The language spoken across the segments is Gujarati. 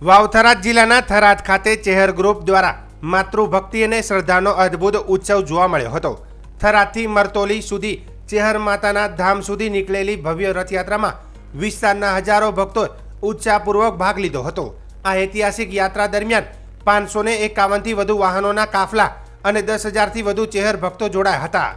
વાવથરાદ જિલ્લાના થરાદ ખાતે ચેહર ગ્રુપ દ્વારા માતૃભક્તિ અને શ્રદ્ધાનો અદ્ભુત ઉત્સવ જોવા મળ્યો હતો. થરાદથી મરતોલી સુધી ચેહર માતાના ધામ સુધી નીકળેલી ભવ્ય રથયાત્રામાં વિસ્તારના હજારો ભક્તોએ ઉત્સાહપૂર્વક ભાગ લીધો હતો. આ ઐતિહાસિક યાત્રા દરમિયાન પાંચસો ને એકાવનથી વધુ વાહનોના કાફલા અને દસ હજારથી વધુ ચેહર ભક્તો જોડાયા હતા.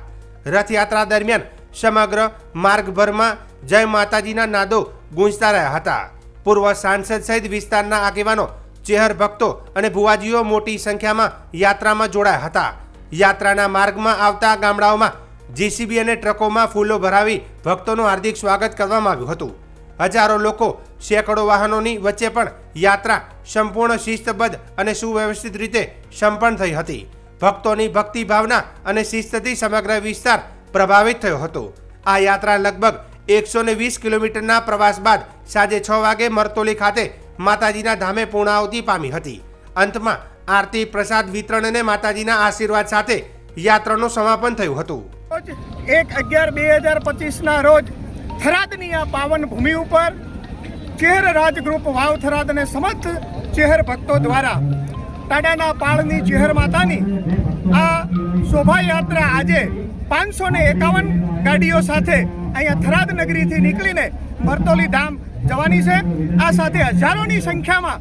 રથયાત્રા દરમિયાન સમગ્ર માર્ગભરમાં જય માતાજીના નાદો ગુંજતા રહ્યા હતા. પૂર્વ સાંસદ સહિત વિસ્તારના આગેવાનો ચેહર ભક્તો અને ભુવાજીઓ મોટી સંખ્યામાં યાત્રામાં જોડાયા હતા. યાત્રાના માર્ગમાં આવતા ગામડાઓમાં જીસીબી અને ટ્રકોમાં ફૂલો ભરાવી ભક્તોનું હાર્દિક સ્વાગત કરવામાં આવ્યું હતું. હજારો લોકો સેંકડો વાહનોની વચ્ચે પણ યાત્રા સંપૂર્ણ શિસ્તબદ્ધ અને સુવ્યવસ્થિત રીતે સંપન્ન થઈ હતી. ભક્તોની ભક્તિ ભાવના અને શિસ્તથી સમગ્ર વિસ્તાર પ્રભાવિત થયો હતો. આ યાત્રા લગભગ એકસો ને વીસ કિલોમીટરના પ્રવાસ બાદ સાંજે છ વાગે મરતોલી ખાતે માતાજીના ધામે પૂર્ણાહુતિ પામી હતી. અંતમાં આરતી પ્રસાદ વિતરણ અને માતાજીના આશીર્વાદ સાથે યાત્રાનું સમાપન થયું હતું. એક અગિયાર બે હજાર પચીસના રોજ થરાદની આ પાવન ભૂમિ ઉપર ચેહર રાજગ્રુપ વાવ થરાદ અને સમસ્ત ચેહર ભક્તો દ્વારા ટાડાના પાળની ચેહર માતાની આ શોભાયાત્રા આજે પાંચસો ને એકાવન ગાડીઓ સાથે અહીંયા થરાદ નગરીથી નીકળીને મરતોલી ધામ જવાની છે. આ સાથે હજારોની સંખ્યામાં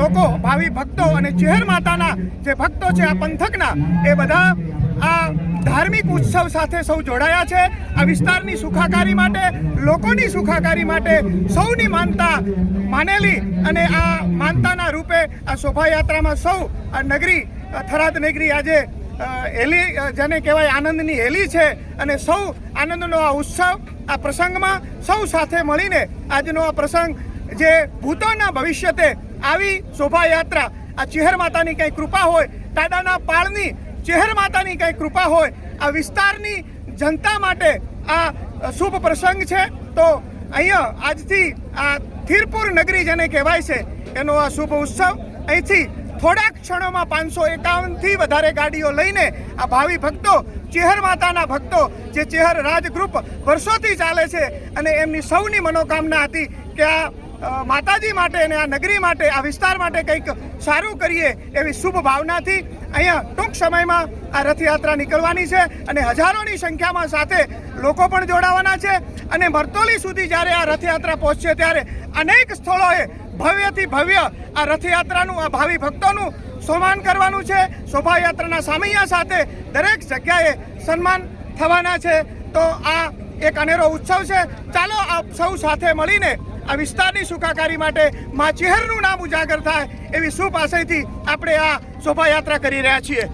લોકો, ભાવિ ભક્તો અને ચેહર માતાના જે ભક્તો છે, આ પંથકના, એ બધા આ ધાર્મિક ઉત્સવ સાથે સૌ જોડાયા છે. આ વિસ્તારની સુખાકારી માટે, લોકોની સુખાકારી માટે સૌની માનતા માનેલી અને આ માનતાના રૂપે આ શોભાયાત્રામાં સૌ આ નગરી થરાદ નગરી આજે હેલી જેને કહેવાય આનંદની હેલી છે અને સૌ આનંદનો આ ઉત્સવ, આ પ્રસંગમાં સૌ સાથે મળીને આજનો આ પ્રસંગ જે ભૂતોના ભવિષ્યતે આવી શોભાયાત્રા, આ ચેહર માતાની કંઈ કૃપા હોય ટાડાના પાળની ચેહર માતાની કંઈ કૃપા હોય, આ વિસ્તારની જનતા માટે આ શુભ પ્રસંગ છે. તો અહીંયા આજથી આ થીરપુર નગરી જેને કહેવાય છે, એનો આ શુભ ઉત્સવ. અહીંથી થોડાક ક્ષણોમાં પાંચસો એકાવનથી વધારે ગાડીઓ લઈને આ ભાવિ ભક્તો, ચેહર માતાના ભક્તો, જે ચેહર રાજ ગ્રુપ વર્ષોથી ચાલે છે અને એમની સૌની મનોકામના હતી કે આ માતાજી માટે અને આ નગરી માટે, આ વિસ્તાર માટે કંઈક સારું કરીએ એવી શુભ ભાવનાથી અહીંયા ટૂંક સમયમાં આ રથયાત્રા નીકળવાની છે અને હજારોની સંખ્યામાં સાથે લોકો પણ જોડાવાના છે અને મરતોલી સુધી જ્યારે આ રથયાત્રા પહોંચશે ત્યારે અનેક સ્થળોએ ભવ્યથી ભવ્ય આ રથયાત્રાનું, આ ભાવિ ભક્તોનું સન્માન કરવાનું છે. શોભાયાત્રાના સામૈયા સાથે દરેક જગ્યાએ સન્માન થવાના છે. તો આ એક અનેરો ઉત્સવ છે. ચાલો આપ સૌ સાથે મળીને આ વિસ્તારની સુખાકારી માટે મા ચેહરનું નામ ઉજાગર થાય એવી શુભ આશયથી આપણે આ શોભાયાત્રા કરી રહ્યા છીએ.